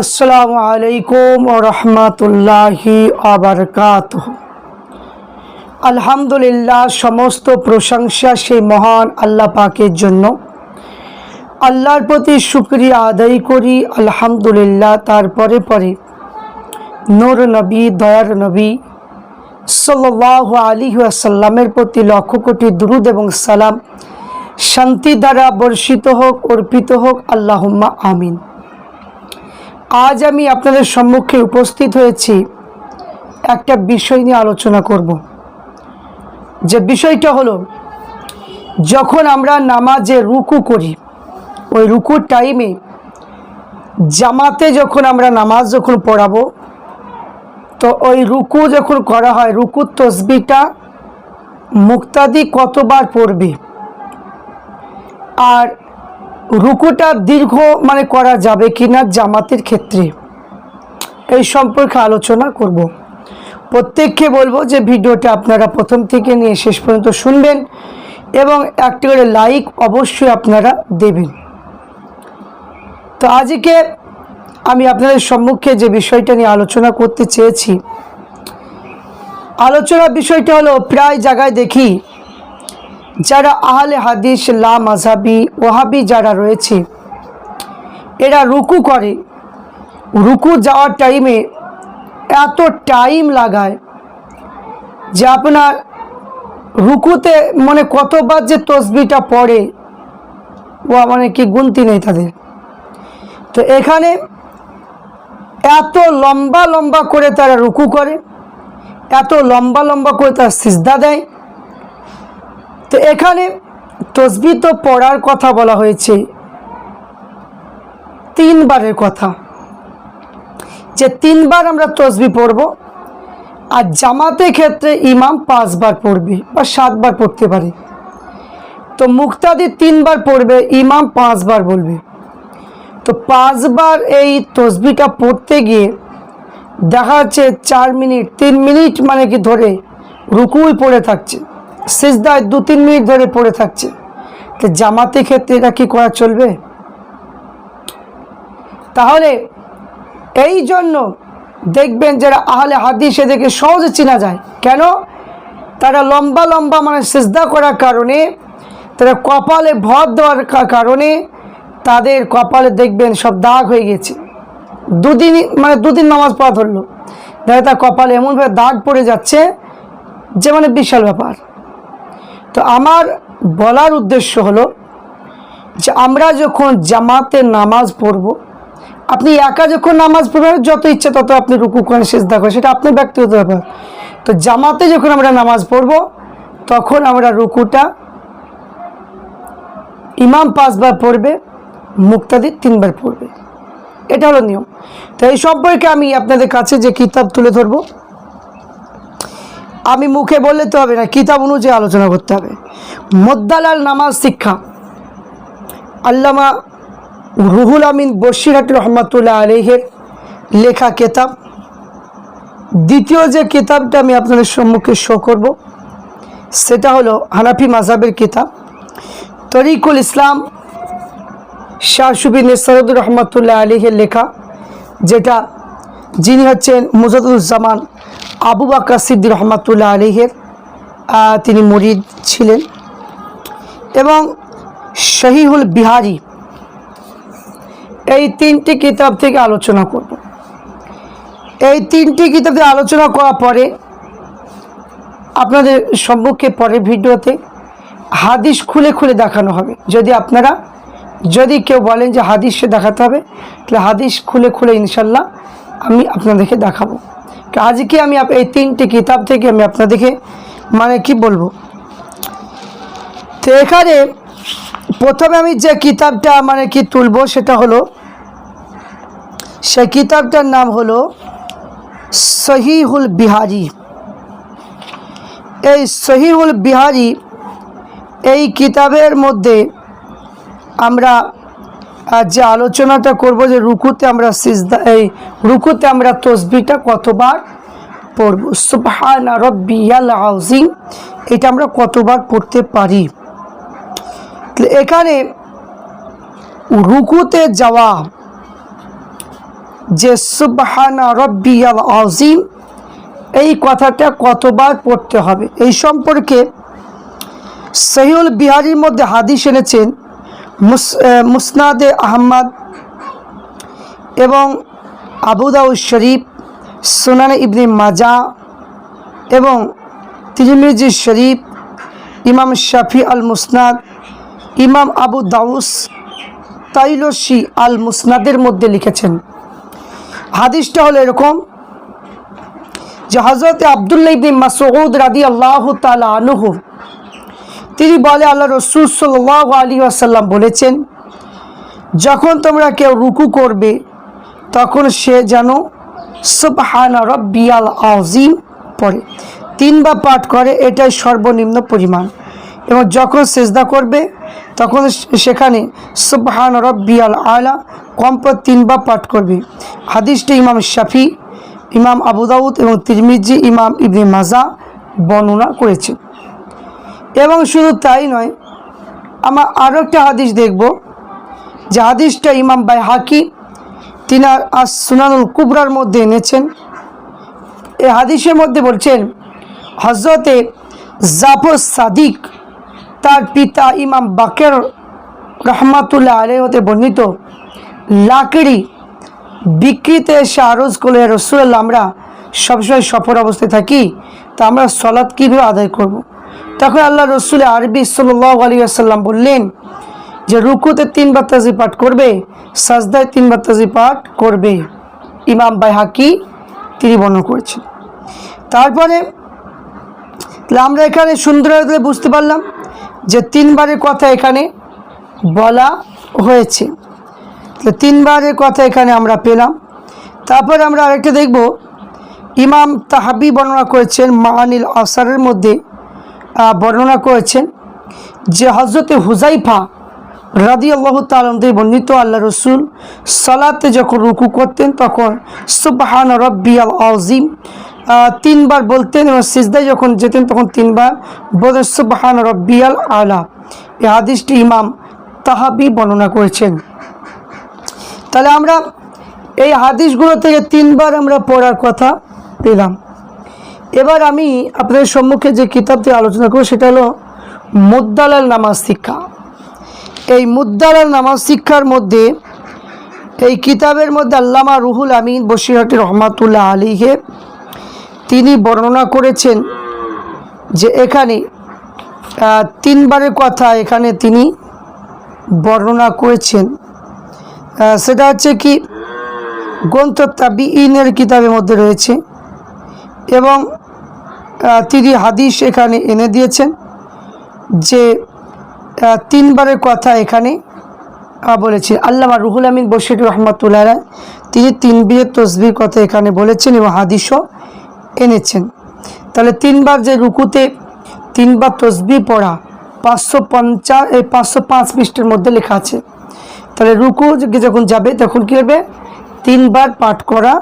আসসালামু আলাইকুম রহমাতুল্লাহি আবরকাত আলহামদুলিল্লাহ, সমস্ত প্রশংসা সেই মহান আল্লাহ পাকের জন্য। আল্লাহর প্রতি শুক্রিয়া আদায় করি, আলহামদুলিল্লাহ, তারপরে পরে নূর নবী, দয়ার নবী সাল্লাহ আলী আসাল্লামের প্রতি লক্ষ কোটি দুরুদ এবং সালাম শান্তি দ্বারা বর্ষিত হোক, অর্পিত হোক, আল্লাহুম্মা আমিন। আজ আমি আপনাদের সম্মুখে উপস্থিত হয়েছি একটা বিষয় নিয়ে আলোচনা করব। যে বিষয়টা হলো, যখন আমরা নামাজে রুকু করি, ওই রুকুর টাইমে জামাতে যখন আমরা নামাজ যখন পড়াবো, তো ওই রুকু যখন করা হয়, রুকুর তসবিটা মুক্তাদি কতবার পড়বে? আর রুকুটা দীর্ঘ মানে করা যাবে কি না জামাতের ক্ষেত্রে, এই সম্পর্কে আলোচনা করব। প্রত্যেককে বলব যে ভিডিওটা আপনারা প্রথম থেকে নিয়ে শেষ পর্যন্ত শুনবেন এবং একটি করে লাইক অবশ্যই আপনারা দেবেন। তো আজকে আমি আপনাদের সম্মুখে যে বিষয়টা নিয়ে আলোচনা করতে চেয়েছি, আলোচনার বিষয়টা হলো প্রায় জায়গায় দেখি যারা আহলে হাদিস, লা মাঝাবি ওহাবি যারা রয়েছে, এরা রুকু করে। রুকু যাওয়ার টাইমে এত টাইম লাগায় যে আপনার রুকুতে মানে কতবার যে তসবিটা পড়ে, ও মানে কি গুনতি নেই তাদের। তো এখানে এত লম্বা লম্বা করে তারা রুকু করে, এত লম্বা লম্বা করে তারা সিজদা দেয় তো এখানে তসবি তো পড়ার কথা বলা হয়েছে। তিনবারের কথা। যে তিনবার আমরা তসবি পড়ব আর জামাতের ক্ষেত্রে ইমাম পাঁচবার পড়বে বা সাতবার পড়তে পারে। তো মুক্তাদি তিনবার পড়বে, ইমাম পাঁচবার বলবে। তো পাঁচবার এই তসবিটা পড়তে গিয়ে দেখা যাচ্ছে চার মিনিট, তিন মিনিট মানে কি ধরে রুকুই পড়ে থাকছে। সিজদায় দু তিন মিনিট ধরে পড়ে থাকছে। তো জামাতে ক্ষেত্রে এটা কি করা চলবে? তাহলে এই জন্য দেখবেন যারা আহলে হাদিস এদেরকে সহজে চেনা যায়। কেন? তারা লম্বা লম্বা মানে সিজদা করার কারণে, তারা কপালে ভর দেওয়ার কারণে তাদের কপালে দেখবেন সব দাগ হয়ে গেছে। দুদিন মানে দুদিন নামাজ পড়া ধরলো। দেখা তার কপালে এমনভাবে দাগ পড়ে যাচ্ছে, যে মানে বিশাল ব্যাপার। তো আমার বলার উদ্দেশ্য হলো যে আমরা যখন জামাতে নামাজ পড়ব, আপনি একা যখন নামাজ পড়বেন, যত ইচ্ছা তত আপনি রুকু করেন, সেজদা করেন, সেটা আপনার ব্যক্তিগত ব্যাপার। তো জামাতে যখন আমরা নামাজ পড়ব, তখন আমরা রুকুটা ইমাম পাঁচবার পড়বে, মুক্তাদি তিনবার পড়বে। এটা হলো নিয়ম। তো এই সম্পর্কে আমি আপনাদের কাছে যে কিতাব তুলে ধরবো আমি মুখে বললে তো হবে না, কিতাব অনুযায়ী আলোচনা করতে হবে। মোদ্দালাল নামাজ শিক্ষা। আল্লামা রুহুল আমিন বশিরহাট রহমতুল্লাহ আলহের লেখা কেতাব। দ্বিতীয় যে কিতাবটা আমি আপনাদের সম্মুখে শো করব, সেটা হলো হানাফি মাজাবের কিতাব। তরিকুল ইসলাম শাহ সুবিন সরদুর রহমতুল্লাহ আলহের লেখা, যেটা যিনি হচ্ছেন মুজাদুজ্জামান আবু বাক্কা সিদ্দি রহমতুল্লাহ আলিহের তিনি মরিদ ছিলেন এবং শহীহুল বিহারি এই তিনটি কিতাব থেকে আলোচনা করব। এই তিনটি কিতাব থেকে আলোচনা করার পরে আপনাদের সম্মুখে পরের ভিডিওতে হাদিস খুলে খুলে দেখানো হবে। যদি আপনারা, যদি কেউ বলেন যে হাদিসে দেখাতে হবে, তাহলে হাদিস খুলে খুলে ইনশাল্লাহ আমি আপনাদেরকে দেখাবো। আজকে আমি এই তিনটি কিতাব থেকে আমি আপনাদেরকে মানে কি বলব? তো এখানে প্রথমে আমি যে কিতাবটা মানে কি তুলবো সেটা হলো, সেই কিতাবটার নাম হলো সহিহুল বিহারি। এই সহিহুল বিহারি, এই কিতাবের মধ্যে আমরা যে আলোচনাটা করব যে রুকুতে আমরা সিজদা, এই রুকুতে আমরা তসবিটা কতবার পড়ব? সুবহান রব্বিয়াল আউজিম এটা আমরা কতবার পড়তে পারি? এখানে রুকুতে যাওয়া যে সুবহানা রব্বিয়াল আজিম এই কথাটা কতবার পড়তে হবে? এই সম্পর্কে সহিউল বিহারির মধ্যে হাদিস এনেছেন মুসনাদে আহম্মদ এবং আবুদাউদ শরীফ, সুনান ইবনে মাজা এবং তিরমিজি শরীফ, ইমাম শাফি আল মুসনাদ ইমাম আবু দাউস তাইলসি আল মুসনাদের মধ্যে লিখেছেন। হাদিসটা হলো এরকম যে হজরত আবদুল্লাহ ইবনে মাসউদ রাদি আল্লাহ তালা আনুহু তিনি বলে আল্লাহ রসুল সাল্লাহ আলী আসাল্লাম বলেছেন, যখন তোমরা কেউ রুকু করবে, তখন সে যেন সুবহানা রব্বিয়াল আজিম পড়ে। তিনবার পাঠ করে, এটাই সর্বনিম্ন পরিমাণ। এবং যখন সেজদা করবে, তখন সেখানে সুবহান রব্বিয়াল আলা কমপর তিনবার পাঠ করবে। হাদিসটি ইমাম শাফি, ইমাম আবু দাউদ এবং তিরমিজি ইমাম ইবনে মাজা বর্ণনা করেছে এবং শুধু তাই নয়, আমরা আরও একটা হাদিস দেখব যে হাদিসটা ইমাম বাই হাকি তিনি আর সুনানুল কুবরার মধ্যে এনেছেন এই হাদিসের মধ্যে বলছেন হজরতে জাফর সাদিক তার পিতা ইমাম বাকের রহমাতুল্লাহ আলহ হতে বর্ণিত, লাকড়ি বিক্রিতে এসে আরজ করলে রসুল্লাহ আমরা সবসময় সফর অবস্থায় থাকি, তা আমরা সলাৎ কীভাবে আদায় করব। তখন আল্লাহ রসুল আরবি সাল্লাহ আলী বললেন যে রুকুতে তিন তাজি পাঠ করবে, সাজদায় তিন তাজি পাঠ করবে। ইমাম বাই হাকি তিনি বর্ণনা করেছেন। তারপরে আমরা এখানে সুন্দরভাবে বুঝতে পারলাম যে তিনবারের কথা এখানে বলা হয়েছে। তিনবারের কথা এখানে আমরা পেলাম। তারপরে আমরা আরেকটা দেখব। ইমাম তাহাবি বর্ণনা করেছেন মাহানিল আসারের মধ্যে বর্ণনা করেছেন যে হজরতে হুজাইফা রাদি আল্লাহ তালমদে বর্ণিত আল্লাহ রসুল সালাতে যখন রুকু করতেন তখন সুবহান রব্বি আল আজিম তিনবার বলতেন এবং সিজদায় যখন যেতেন তখন তিনবার বলতেন সুবহান রব্বি আল আলা। এই হাদিসটি ইমাম তাহাবি বর্ণনা করেছেন। তাহলে আমরা এই হাদিসগুলো থেকে তিনবার আমরা পড়ার কথা পেলাম। এবার আমি আপনাদের সম্মুখে যে কিতাবটি আলোচনা করব, সেটা হলো মুদ্দালাল নামাজ শিক্ষা। এই মুদ্দালাল নামাজ শিক্ষার মধ্যে, এই কিতাবের মধ্যে আল্লামা রুহুল আমিন বসিরহাটি রহমাতুল্লাহ আলীকে তিনি বর্ণনা করেছেন যে এখানে তিনবারের কথা এখানে তিনি বর্ণনা করেছেন। সেটা হচ্ছে কি, গ্রন্থ তাবিইনের কিতাবের মধ্যে রয়েছে এবং তিনি হাদিস এখানে এনে দিয়েছেন যে তিনবারের কথা এখানে আহ, বলেছে আল্লামা রুহুল আমিন বশির রহমতুল্লাহ তিনি তিন বিয়ের তসবির কথা এখানে বলেছেন এবং হাদিসও এনেছেন। তাহলে তিনবার যে রুকুতে তিনবার তসবি পড়া পাঁচশো পঞ্চাশ এই পাঁচশো পাঁচ পৃষ্ঠের মধ্যে লেখা আছে। তাহলে রুকু যখন যাবে তখন কী হবে? তিনবার পাঠ করা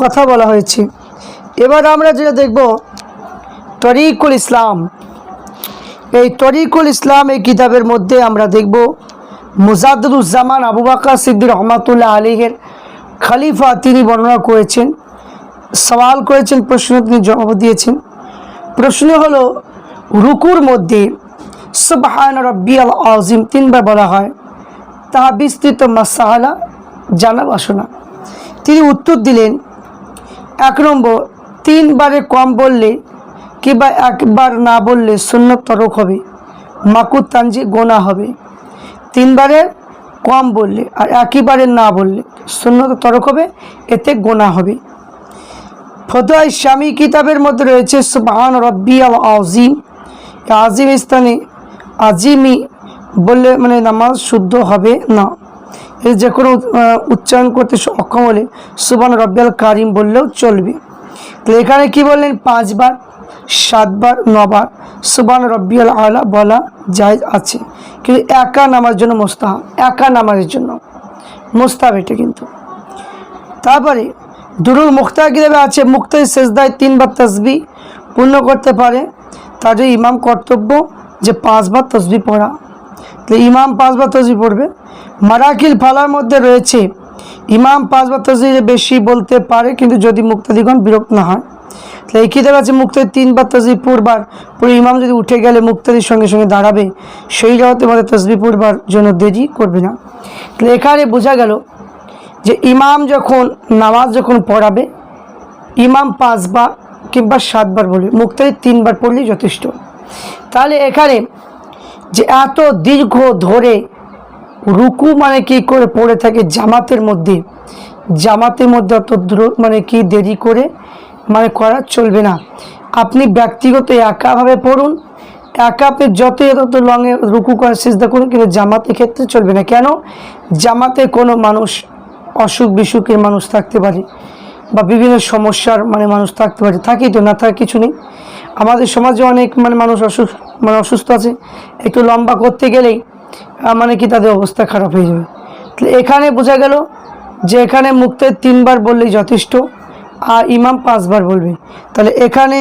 কথা বলা হয়েছে। এবার আমরা যেটা দেখব, তরিকুল ইসলাম। এই তরিকুল ইসলাম এই কিতাবের মধ্যে আমরা দেখব মুজাদুজ্জামান আবু বাকা সিদ্দির রহমাতুল্লাহ আলীহের খালিফা তিনি বর্ণনা করেছেন। সওয়াল করেছেন, প্রশ্ন তিনি জবাব দিয়েছেন। প্রশ্ন হলো, রুকুর মধ্যে সুবহান রব্বিয়াল আজিম তিনবার বলা হয়, তাহা বিস্তৃত মাসাহালা জানা বাসনা তিনি উত্তর দিলেন, এক নম্বর তিনবারে কম বললে কিংবা একবার না বললে শূন্য তরক হবে মাকুর তানজি গোনা হবে। তিনবারে কম বললে আর একইবারে না বললে শূন্য তরক হবে, এতে গোনা হবে। ফতোয় স্বামী কিতাবের মধ্যে রয়েছে, সুবহান রব্বি আল আজিম আজিম স্থানে আজিমি বললে মানে নামাজ শুদ্ধ হবে না। এর যে কোনো উচ্চারণ করতে অক্ষম হলে সুবান রব্বিয়াল কারিম বললেও চলবে। তো এখানে কি বললেন? পাঁচবার, সাতবার, নবার। সুবান রব্বিয়াল আলা বলা যায় আছে। কিন্তু একা নামার জন্য মোস্তাহাব, একা নামাজের জন্য। মোস্তাহাব এটা কিন্তু। তারপরে, দুরুল মুখতার কিতাবে আছে? মুক্তাই সেজদায় তিনবার তসবি পূর্ণ করতে পারে। তাদের ইমাম কর্তব্য যে পাঁচবার তসবি পড়া। তো ইমাম পাঁচবার তসবি পড়বে। মারাকিল ফালার মধ্যে রয়েছে ইমাম পাঁচবার তসবি বেশি বলতে পারে, কিন্তু যদি মুক্তাদিগণ বিরক্ত না হয়, তাহলে এই কিতাব আছে মুক্তাদি তিনবার তসবি পড়বার পুরো ইমাম যদি উঠে গেলে মুক্তাদির সঙ্গে সঙ্গে দাঁড়াবে, সেই জায়গাতে মধ্যে তসবি পড়বার জন্য দেরি করবে না। তাহলে এখানে বোঝা গেল যে ইমাম যখন নামাজ যখন পড়াবে, ইমাম পাঁচবার কিংবা সাতবার বলবে, মুক্তাদি তিনবার পড়লেই যথেষ্ট। তাহলে এখানে যে এত দীর্ঘ ধরে রুকু মানে কি করে পড়ে থাকে জামাতের মধ্যে? জামাতের মধ্যে অত মানে কি দেরি করে মানে করা চলবে না। আপনি ব্যক্তিগত একাভাবে পড়ুন। একা আপনি যত তত লঙে রুকু করার চেষ্টা করুন, কিন্তু জামাতের ক্ষেত্রে চলবে না। কেন? জামাতে কোনো মানুষ অসুখ বিসুখের মানুষ থাকতে পারে বা বিভিন্ন সমস্যার মানে মানুষ থাকতে পারে। থাকেই তো, না থাকার কিছু নেই। আমাদের সমাজে অনেক মানে মানুষ অসুখ মানে অসুস্থ আছে। একটু লম্বা করতে গেলেই মানে কি তাদের অবস্থা খারাপ হয়ে যাবে। এখানে বোঝা গেল যে এখানে মুক্তের তিনবার বললেই যথেষ্ট, আর ইমাম পাঁচবার বলবে। তাহলে এখানে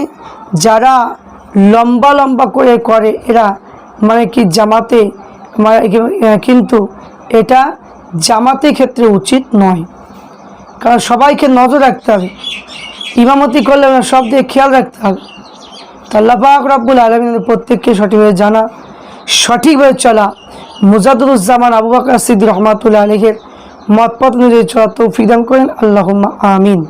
যারা লম্বা লম্বা করে করে, এরা মানে কি জামাতে মানে কিন্তু এটা জামাতে ক্ষেত্রে উচিত নয়। কারণ সবাইকে নজর রাখতে হবে। ইমামতি করলে সব দিকে খেয়াল রাখতে হবে। তো আল্লাহ পাক রব্বুল আলমিন প্রত্যেককে সঠিকভাবে জানা, সঠিকভাবে চলা মুজাদুজ্জামান আবু বাকর সিদ্দিক রহমাতুল্লাহ আলহের মতপথ অনুযায়ী চলা তৌফিক দান করেন। আল্লাহ আমিন।